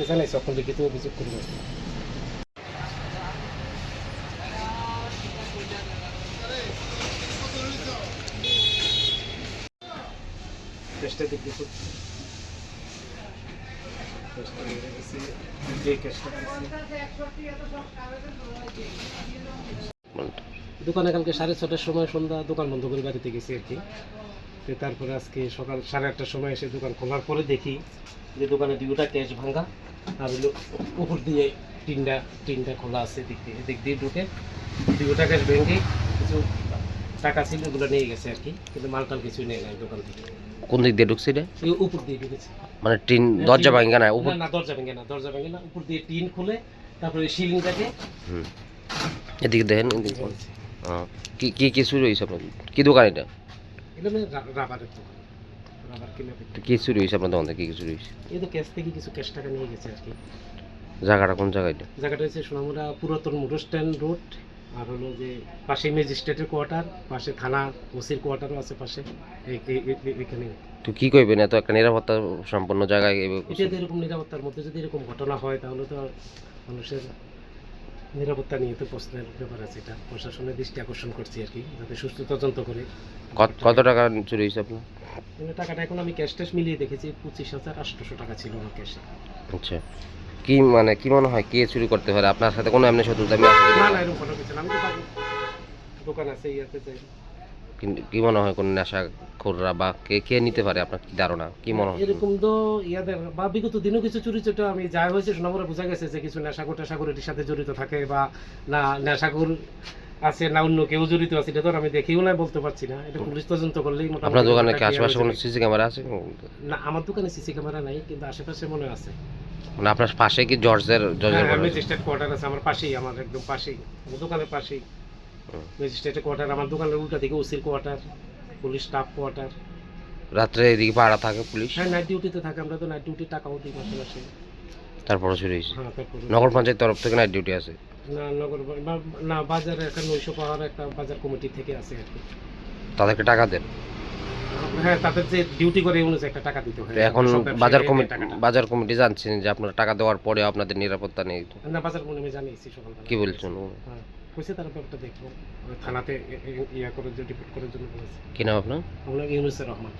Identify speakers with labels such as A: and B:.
A: পুলিশকে জানাইছে এখন লিখিত অভিযোগ করব খুব দোকানে কালকে সাড়ে ছটার সময় সন্ধ্যা দোকান বন্ধ করে বাড়িতে গেছি আর কি। তো তারপরে আজকে সকাল সাড়ে আটটার সময় এসে দোকান খোলার পরে দেখি যে দোকানে দুটা ক্যাশ ভাঙা। আর হলো উপর দিয়ে খোলা আছে দিক দিয়ে দিক দিয়ে ঢুকে দুটা ক্যাশ ভেঙে কিছু টাকা ছিল ওগুলো নিয়ে গেছে আর কি কিন্তু মালটাল নেই নাই দোকান থেকে।
B: কোন দিক দিয়ে ঢুকছি রে
A: উপর দিয়ে ঢুকেছে।
B: মানে টিন দরজা ভাঙা না উপর
A: না, দরজা ভেঙে না দরজা ভেঙে না উপর দিয়ে টিন খুলে তারপরে সিলিংটাকে
B: হুম। এদিকে দেখেন। কি কি কি চুরি হয়েছে আপনার? কি দোকান এটা?
A: এটা মানে রাবারের দোকান।
B: কি চুরি হয়েছে আপনার দোকান থেকে? কি চুরি হয়েছে?
A: এই তো ক্যাশ থেকে কিছু ক্যাশ টাকা নিয়ে গেছে আর কি
B: জায়গাটা কোন জায়গায় এটা?
A: জায়গাটা হচ্ছে সোনামুড়া পুরাতন মোটর স্ট্যান্ড রোড আর হলো যে পাশে ম্যাজিস্ট্রেটের কোয়ার্টার পাশে থানা ওসির কোয়ার্টারও আছে পাশে। এখানে।
B: তো কি কইবেন এত একটা নিরাপত্তা সম্পন্ন জায়গায়
A: তো এরকম নিরাপত্তার মধ্যে যদি এরকম ঘটনা হয় তাহলে তো মানুষের নিরাপত্তা নিয়ে তো প্রশ্নের ব্যাপার আছে। এটা প্রশাসনের দৃষ্টি আকর্ষণ করছি আর কি যাতে সুস্থ তদন্ত করে।
B: কত টাকা চুরি হয়েছে আপনার?
A: টাকাটা এখন আমি ক্যাশ ট্যাশ মিলিয়ে দেখেছি পঁচিশ হাজার আটশোশো টাকা ছিল আমার ক্যাশে
B: আচ্ছা। কি মানে কি মনে হয় কে চুরি করতে পারে? আপনার সাথে কোনো এমনি শত্রুতা আমি আছে
A: না। না এরকম কোনো কিছু না আমি তো পাবো। দোকান আছে ইয়াতে যাই
B: কিন্তু কি মনে হয় কোন নেশা খোররা বা কে কে নিতে পারে? আপনার কি ধারণা? কি মনে হয়?
A: এরকম তো ইয়াদের বা বিগত দিনও কিছু চুরি চুটা আমি যা হয়েছে শোনা বোঝা গেছে যে কিছু নেশাখোর টেশাখোর এটির সাথে জড়িত থাকে বা না নেশাখোর আছে না অন্য কেউ জড়িত আছে এটা তো আমি দেখিও না বলতে পারছি না। এটা পুলিশ তদন্ত করলেই মোটামুটি
B: আপনার দোকানে কি আশেপাশে কোনো
A: হয়ে
B: সিসি ক্যামেরা আছে?
A: না আমার দোকানে সিসি ক্যামেরা নাই কিন্তু আশেপাশে মনে আছে।
B: মানে আপনার পাশে কি জর্জের জর্জের
A: হ্যাঁ ম্যাজিস্ট্রেট কোয়ার্টার আছে? আমার পাশেই আমার একদম পাশেই আমার দোকানের পাশেই। ম্যাজিস্ট্রেটের কোয়ার্টার আমার দোকানের উল্টা দিকে ওসির কোয়ার্টার পুলিশ স্টাফ কোয়ার্টার
B: রাত্রে এদিকে পাহারা থাকে পুলিশ?
A: হ্যাঁ নাইট ডিউটিতে থাকে আমরা তো নাইট ডিউটি টাকাও দিই মাসে মাসে।
B: তারপরে শুরু হয়েছে?
A: হ্যাঁ
B: নগর পঞ্চায়েত তরফ থেকে নাইট ডিউটি আছে?
A: না নগর না বাজারে একটা নৈশ পাহাড় একটা বাজার কমিটি থেকে আছে আর কি।
B: তাদেরকে টাকা দেন?
A: হ্যাঁ তাদের যে ডিউটি করে অনুযায়ী একটা টাকা দিতে হয়।
B: এখন বাজার কমিটি বাজার কমিটি জানছেন যে আপনার টাকা দেওয়ার পরে আপনাদের নিরাপত্তা নেই
A: না বাজার কমিটি জানিয়েছি সকালবেলা।
B: কি বলছেন
A: হ্যাঁ কইছে তারা ব্যাপারটা দেখব। থানাতে ইয়া করে যে রিপোর্ট করার জন্য বলেছে।
B: কি নাম আপনার?
A: আমরা ইউনুসের রহমান।